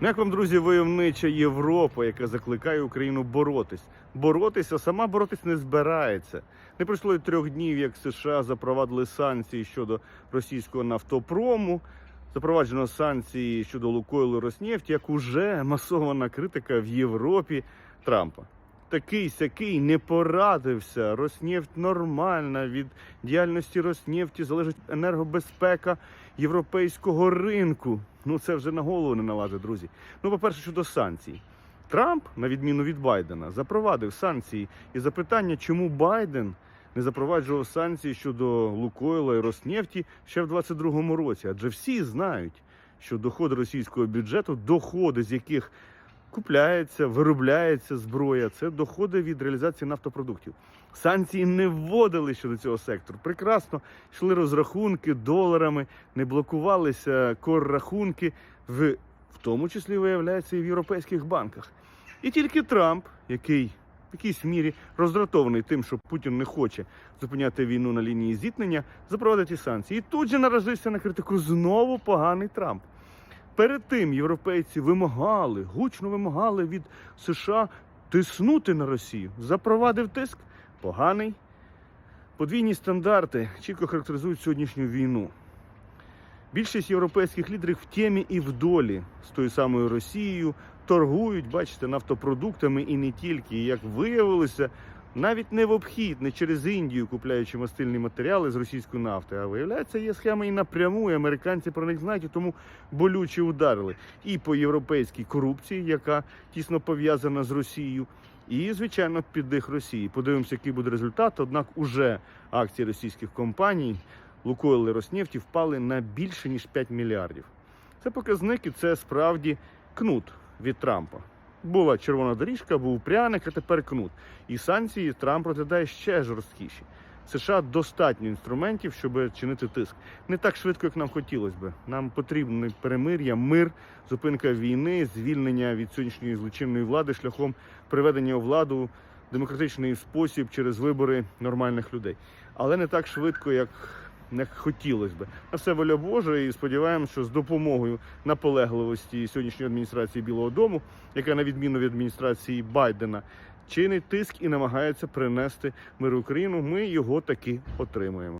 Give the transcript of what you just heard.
Ну, Як вам, друзі, войовнича Європа, яка закликає Україну боротись? Боротися, сама боротись не збирається. Не пройшло й трьох днів, як США запровадили санкції щодо російського нафтопрому, запроваджено санкції щодо Лукойлу Роснефть, як уже масована критика в Європі Трампа. Такий сякий не порадився. Роснефть нормальна. Від діяльності Роснефті залежить енергобезпека європейського ринку. Ну це вже на голову не налазить, друзі. Ну, по-перше, щодо санкцій. Трамп, на відміну від Байдена, запровадив санкції. І запитання, чому Байден не запроваджував санкції щодо Лукойла і Роснефті ще в 22-му році. Адже всі знають, що доходи російського бюджету, доходи з яких купляється, виробляється зброя, це доходи від реалізації нафтопродуктів. Санкції не вводили щодо цього сектору. Прекрасно йшли розрахунки доларами, не блокувалися коррахунки, в, в тому числі виявляється і в європейських банках. І тільки Трамп, який в якійсь мірі роздратований тим, що Путін не хоче зупиняти війну на лінії зіткнення, запровадить ті санкції. І тут же наражився на критику знову поганий Трамп. Перед тим європейці вимагали, гучно вимагали від США тиснути на Росію. Запровадив тиск поганий. Подвійні стандарти чітко характеризують сьогоднішню війну. Більшість європейських лідерів в темі і в долі з тою самою Росією торгують, бачите, нафтопродуктами і не тільки. І як виявилося, навіть не в обхід, не через Індію, купляючи мастильні матеріали з російської нафти. А виявляється, є схема і напряму, і американці про них знають, і тому болюче ударили. І по європейській корупції, яка тісно пов'язана з Росією. І, звичайно, під дих Росії. Подивимося, який буде результат. Однак, уже акції російських компаній Лукойл і Роснефті впали на більше ніж 5 мільярдів. Це показник, і це справді кнут від Трампа. Була червона доріжка, був пряник, а тепер кнут. І санкції Трамп розглядає ще жорсткіші. США достатньо інструментів, щоб чинити тиск. Не так швидко, як нам хотілося би. Нам потрібне перемир'я, мир, зупинка війни, звільнення від сьогоднішньої злочинної влади шляхом приведення у владу демократичний спосіб через вибори нормальних людей. Але не так швидко, як не хотілося би. На все воля Божа, і сподіваємося, що з допомогою наполегливості сьогоднішньої адміністрації Білого Дому, яка на відміну від адміністрації Байдена чинить тиск і намагається принести мир в Україну, ми його таки отримаємо.